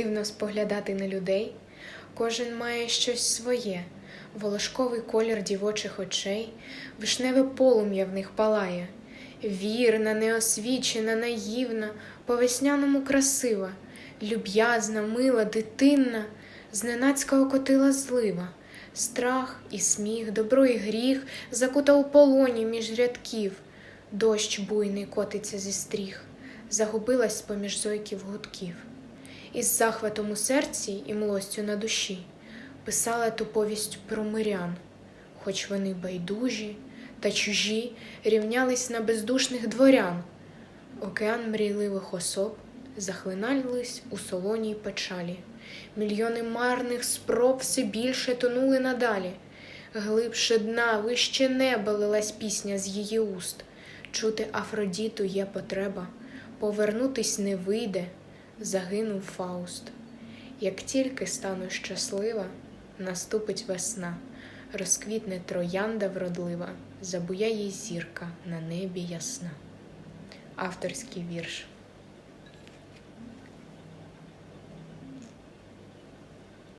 Дивно споглядати на людей, кожен має щось своє, волошковий колір дівочих очей, вишневе полум'я в них палає, вірна, неосвічена, наївна, по весняному красива, люб'язна, мила, дитинна, зненацька окотила злива, страх і сміх, добро і гріх. Закута у полоні між рядків, дощ буйний котиться зі стріх, загубилась поміж зойків гудків із захватом у серці і млостю на душі писала ту повість про мирян, хоч вони байдужі та чужі рівнялись на бездушних дворян. Океан мрійливих особ захлинались у солоній печалі. Мільйони марних спроб все більше тонули надалі. Глибше дна, вище неба лилась пісня з її уст. Чути Афродіту є потреба, повернутись не вийде, загинув Фауст. Як тільки стану щаслива, наступить весна, розквітне троянда вродлива, забуя їй зірка на небі ясна. Авторський вірш.